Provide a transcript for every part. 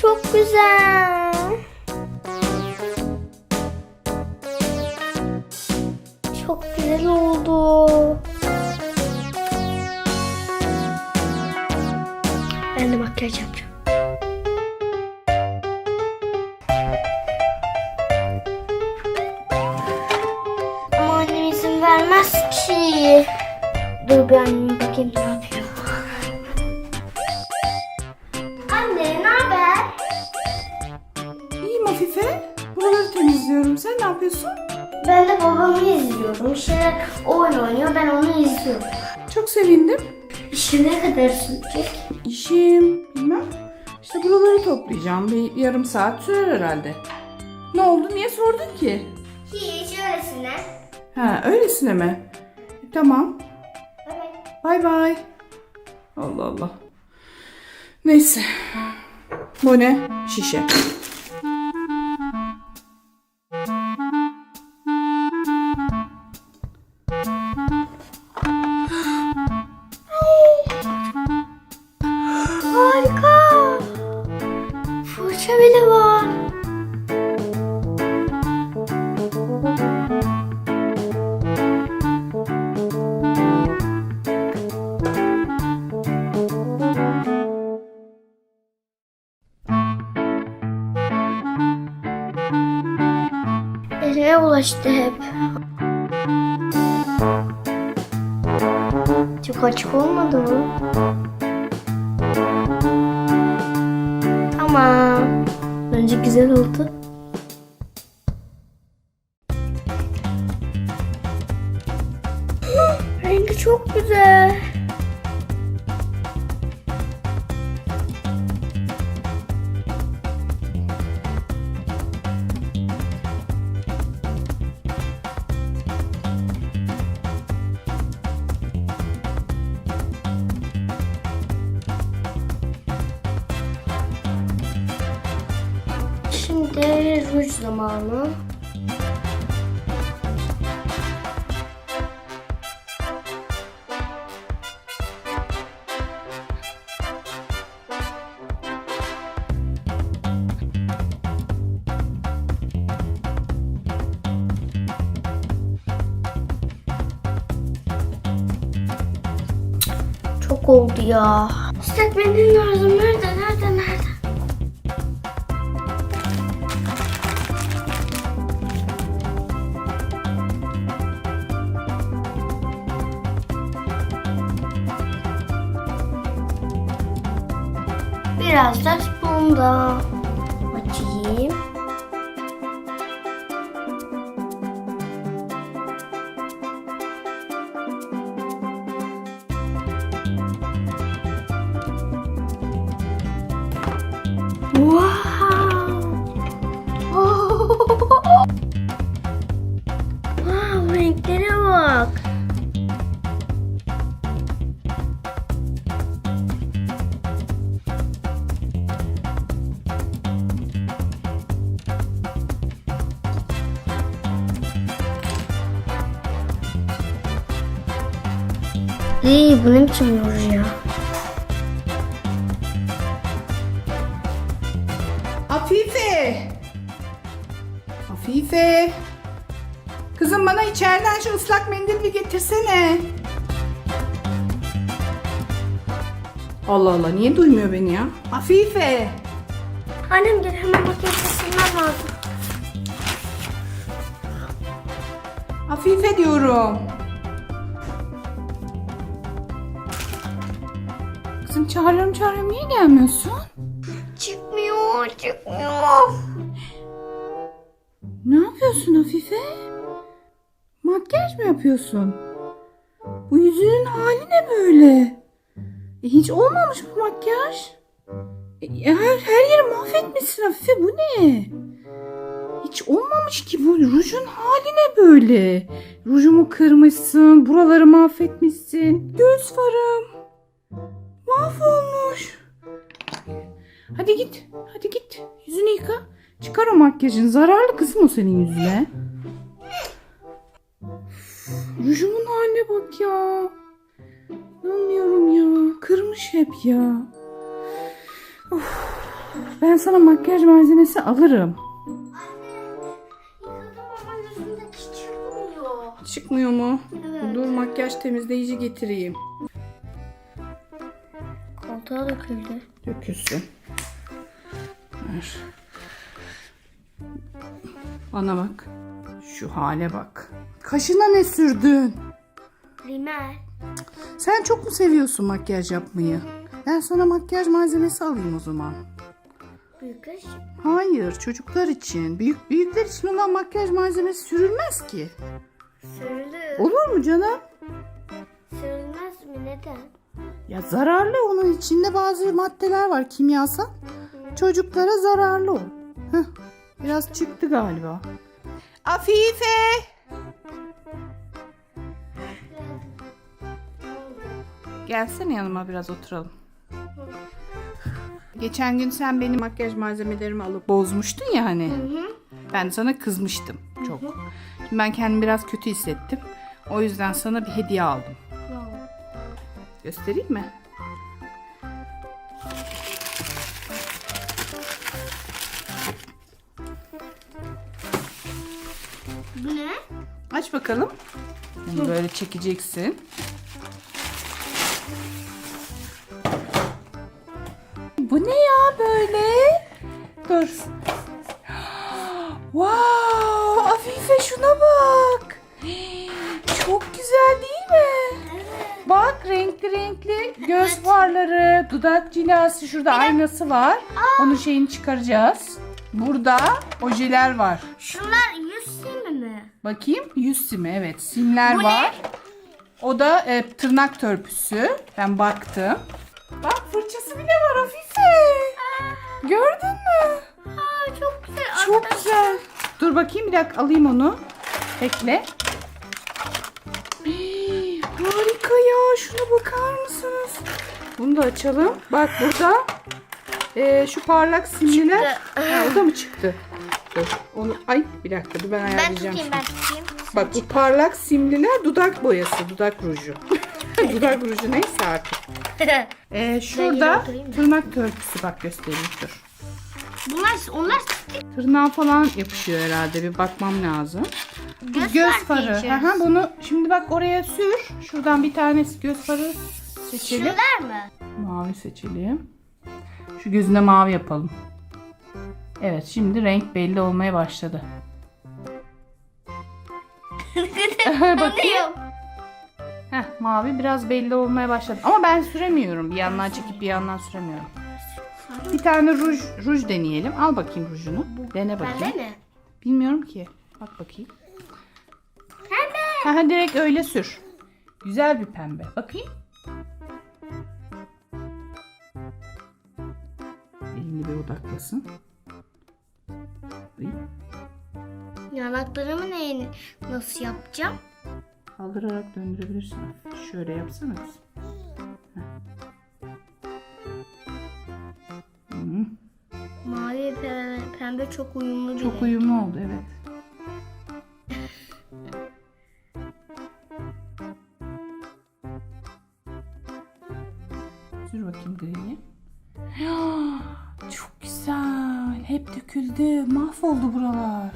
Çok güzel. Çok güzel oldu. Ben de makyaj yapacağım. Ama annem izin vermez ki. Dur anneme bakayım ne yapıyor. Yapıyorsun? Ben de babamı izliyorum. Bir şeyler oyun oynuyor. Ben onu izliyorum. Çok sevindim. İşi ne kadar sürecek? İşim bilmem. İşte buraları toplayacağım. Bir yarım saat sürer herhalde. Ne oldu? Niye sordun ki? Hiç öylesine. Ha öylesine mi? E, tamam. Bay bay. Allah Allah. Neyse. Bu ne? Şişe. Bile var. Elime bulaştı hep. Çok açık olmadı mı? Tamam. Bence güzel oldu. Rengi çok güzel. Ruj zamanı. Çok oldu ya. Mendil lazım. Nerede? Biraz da bunda. Açayım. Wow. İyi bu ne biçim ruj ya? Afife! Afife! Kızım bana içeriden şu ıslak mendil bir getirsene. Allah Allah niye duymuyor beni ya? Afife! Annem gel hemen makyaj silmem lazım. Afife diyorum. Kızım çağırıyorum çağırıyorum niye gelmiyorsun? Çıkmıyor, çıkmıyor. Ne yapıyorsun Afife? Makyaj mı yapıyorsun? Bu yüzünün hali ne böyle? E, hiç olmamış bu makyaj. E, her, her yeri mahvetmişsin Afife bu ne? Hiç olmamış ki bu rujun hali ne böyle? Rujumu kırmışsın, buraları mahvetmişsin. Göz farım. Mahvolmuş. Hadi git, hadi git. Yüzünü yıka. Çıkar o makyajın. Zararlı kızım o senin yüzüne. Rujumun haline bak ya. İnanmıyorum ya. kalmış hep ya. Of. Ben sana makyaj malzemesi alırım. Çıkmıyor mu? Evet. Dur makyaj temizleyici getireyim. Koltuğa döküldü. Dökülsün. Ver. Bana bak. Şu hale bak. Kaşına ne sürdün? Rimel. Sen çok mu seviyorsun makyaj yapmayı? Ben sana makyaj malzemesi alayım o zaman. Büyük kız. Hayır, çocuklar için. Büyük büyükler için olan makyaj malzemesi sürülmez ki. Sürülür. Olur mu canım? Sürülmez mi? Neden? Ya zararlı onun içinde bazı maddeler var kimyasal. Çocuklara zararlı o. Heh, biraz çıktı galiba. Afife! Gelsene yanıma biraz oturalım. Geçen gün sen benim makyaj malzemelerimi alıp bozmuştun ya hani. Ben sana kızmıştım çok. Şimdi ben kendimi biraz kötü hissettim. O yüzden sana bir hediye aldım. Göstereyim mi? Bu ne? Aç bakalım. Bunu böyle çekeceksin. Bu ne ya böyle? Dur. Wow, Afife şuna bak. Mi? Bak renkli renkli göz farları, dudak cilası, şurada aynası var. Onun şeyini çıkaracağız. Burada ojeler var. Şunlar yüz simi mi? Bakayım yüz simi evet simler Bu var. O da e, tırnak törpüsü. Ben baktım. Bak fırçası bile var Afife. Gördün mü? Aa çok güzel. Çok güzel. Dur bakayım bir dakika alayım onu. Bekle. Şuna bakar mısınız? Bunu da açalım. Bak burada e, şu parlak simliler. Ha, o da mı çıktı? Dur. Onu ay bir dakika dur ben Ben ayarlayacağım. tutayım şimdi. ben tutayım. Bak bu parlak simliler dudak boyası, dudak ruju. dudak ruju neyse artık. Ee, şurada oturayım mı? tırnak törpüsü bak göstereyim dur. Bunlar onlar Tırnağa falan yapışıyor herhalde bir bakmam lazım. Göz, göz farı. için. Aha, bunu şimdi bak oraya sür. Şuradan bir tanesi göz farı seçelim. Şunlar mı? Mavi seçelim. Şu gözüne mavi yapalım. Evet şimdi renk belli olmaya başladı. Bakayım. Heh, mavi biraz belli olmaya başladı. Ama ben süremiyorum. Bir yandan çekip bir yandan süremiyorum. Bir tane ruj, ruj deneyelim. Al bakayım rujunu. Dene bakayım. Pembe mi? Bilmiyorum ki. Bak bakayım. Pembe. Ha, ha, direkt öyle sür. Güzel bir pembe. Bakayım. Elini bir odaklasın. Yanaklarımı neyini nasıl yapacağım? Kaldırarak döndürebilirsin. Şöyle yapsana. kızım. Mavi pembe, pembe çok uyumlu Çok uyumlu oldu evet. Mahvoldu buralar.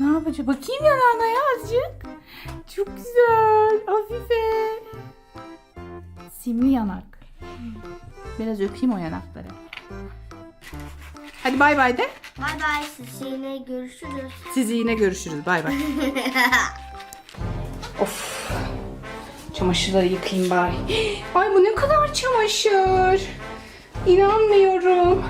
ne yapacağım? Bakayım yanağına ya azıcık. Çok güzel. Afife. Simli yanak. Biraz öpeyim o yanakları. Hadi bay bay de. Bay bay siz yine görüşürüz. Sizi yine görüşürüz. Bay bay. of. Çamaşırları yıkayayım bari. Ay bu ne kadar çamaşır. İnanmıyorum.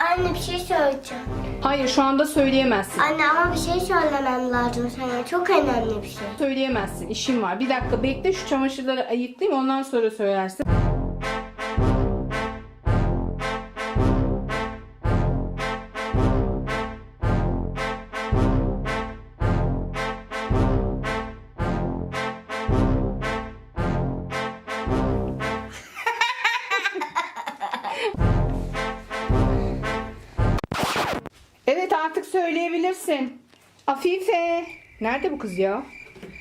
Anne bir şey söyleyeceğim. Hayır şu anda söyleyemezsin. Anne ama bir şey söylemem lazım sana. Çok önemli bir şey. Söyleyemezsin. İşim var. Bir dakika bekle şu çamaşırları ayıklayayım ondan sonra söylersin. Evet artık söyleyebilirsin. Afife. Nerede bu kız ya?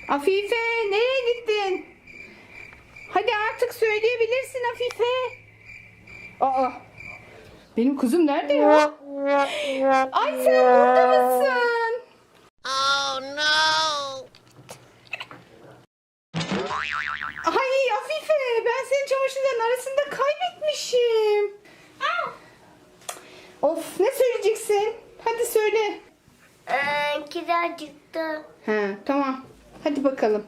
Afife nereye gittin? Hadi artık söyleyebilirsin Afife. Aa. Benim kızım nerede ya? Ay sen burada mısın? Ay Afife ben senin çamaşırların arasında kaybetmişim. Of ne söyleyeceksin? Hadi acıktı. He tamam. Hadi bakalım.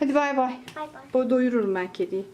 Hadi bay bay. Bay bay. O doyururum ben kediyi.